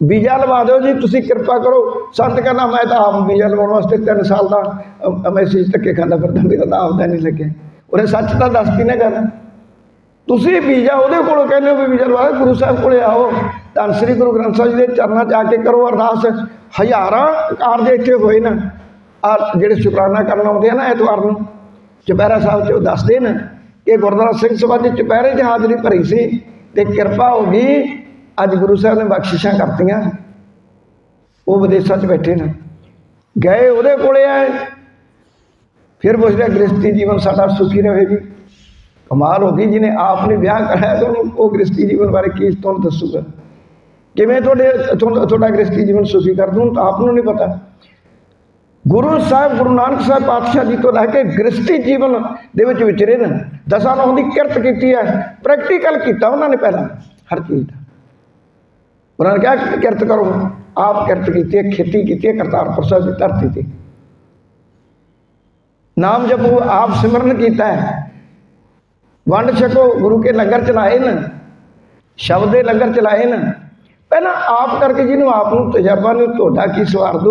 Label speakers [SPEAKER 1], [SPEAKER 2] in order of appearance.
[SPEAKER 1] Visa ਲਵਾ ਦਿਓ ਜੀ, ਤੁਸੀਂ ਕਿਰਪਾ ਕਰੋ। ਸੰਤ ਕਹਿੰਦਾ, ਮੈਂ ਤਾਂ ਆਪ ਵੀਜ਼ਾ ਲਵਾਉਣ ਵਾਸਤੇ 3 ਸਾਲ ਦਾ ਮੈਸੇਜ ਧੱਕੇ ਖਾਂਦਾ ਫਿਰਦਾ, ਮੇਰਾ ਤਾਂ ਆਪਦਾ ਨਹੀਂ ਲੱਗਿਆ। ਉਹਨੇ ਸੱਚ ਤਾਂ ਦੱਸਤੀ ਨਾ ਗੱਲ। ਤੁਸੀਂ ਵੀਜ਼ਾ ਉਹਦੇ ਕੋਲੋਂ ਕਹਿੰਦੇ ਹੋ ਵੀ ਵੀਜ਼ਾ ਲਵਾ ਗੁਰੂ ਸਾਹਿਬ ਕੋਲੇ ਆਓ। ਧੰਨ ਸ੍ਰੀ ਗੁਰੂ ਗ੍ਰੰਥ ਸਾਹਿਬ ਜੀ ਦੇ ਚਰਨਾਂ 'ਚ ਆ ਕੇ ਕਰੋ ਅਰਦਾਸ। ਹਜ਼ਾਰਾਂ ਕਾਰਜ ਇੱਥੇ ਹੋਏ ਨਾ। ਆ ਜਿਹੜੇ ਸ਼ੁਕਰਾਨਾ ਕਰਨ ਆਉਂਦੇ ਆ ਨਾ ਐਤਵਾਰ ਨੂੰ, ਚੁਪਹਿਰਾ ਸਾਹਿਬ 'ਚ ਉਹ ਦੱਸਦੇ ਨੇ ਕਿ ਗੁਰਦੁਆਰਾ ਸਿੰਘ ਸਭਾ ਦੀ ਚੁਪਹਿਰੇ 'ਚ ਹਾਜ਼ਰੀ ਭਰੀ ਸੀ ਤੇ ਕਿਰਪਾ ਹੋ ਗਈ ਅੱਜ ਗੁਰੂ ਸਾਹਿਬ ਨੇ ਬਖਸ਼ਿਸ਼ਾਂ ਕਰਤੀਆਂ। ਉਹ ਵਿਦੇਸ਼ਾਂ 'ਚ ਬੈਠੇ ਨੇ। ਗਏ ਉਹਦੇ ਕੋਲੇ ਆਏ। ਫਿਰ ਪੁੱਛਦੇ ਗ੍ਰਸਤੀ ਜੀਵਨ ਸਾਡਾ ਸੁਖੀ ਰਹੇ ਜੀ ਕਮਾਲ ਹੋ ਗਈ ਜਿਹਨੇ ਆਪ ਨੇ ਵਿਆਹ ਕਰਾਇਆ ਤਾਂ ਉਹਨੂੰ ਉਹ ਗ੍ਰਸਤੀ ਜੀਵਨ ਬਾਰੇ ਕੀ ਤੁਹਾਨੂੰ ਦੱਸੂਗਾ? ਕਿਵੇਂ ਤੁਹਾਡੇ ਤੁਹਾਡਾ ਤੁਹਾਡਾ ਗ੍ਰਸਤੀ ਜੀਵਨ ਸੁਖੀ ਕਰ ਦੂੰ ਤਾਂ ਆਪ ਨੂੰ ਨਹੀਂ ਪਤਾ। ਗੁਰੂ ਸਾਹਿਬ, ਗੁਰੂ ਨਾਨਕ ਸਾਹਿਬ ਪਾਤਸ਼ਾਹ ਜੀ ਤੋਂ ਲੈ ਕੇ ਗ੍ਰਸਤੀ ਜੀਵਨ ਦੇ ਵਿੱਚ ਵਿਚਰੇ ਨੇ। ਦਸਾਂ ਨੂੰ ਦੀ ਕਿਰਤ ਕੀਤੀ ਹੈ। ਪ੍ਰੈਕਟੀਕਲ ਕੀਤਾ ਉਹਨਾਂ ਨੇ ਪਹਿਲਾਂ। ਹਰ ਚੀਜ਼ ਦਾ। ਉਹਨਾਂ ਨੇ ਕਿਹਾ, ਕਿਰਤ ਕਰੋ। ਆਪ ਕਿਰਤ ਕੀਤੀ ਹੈ, ਖੇਤੀ ਕੀਤੀ ਹੈ, ਕਰਤਾਰਪੁਰ ਸਾਹਿਬ ਦੀ ਧਰਤੀ ਤੇ। ਨਾਮ ਜਪੋ, ਆਪ ਸਿਮਰਨ ਕੀਤਾ ਹੈ। ਵੰਡ ਛਕੋ, ਗੁਰੂ ਕੇ ਲੰਗਰ ਚਲਾਏ ਨੇ। ਸ਼ਬਦ ਦੇ ਲੰਗਰ ਚਲਾਏ ਨੇ। ਪਹਿਲਾਂ ਆਪ ਕਰਕੇ ਜਿਹਨੂੰ ਆਪ ਨੂੰ ਤਜਰਬਾ ਨੂੰ ਤੁਹਾਡਾ ਕੀ ਸਵਾਰ ਦੋ?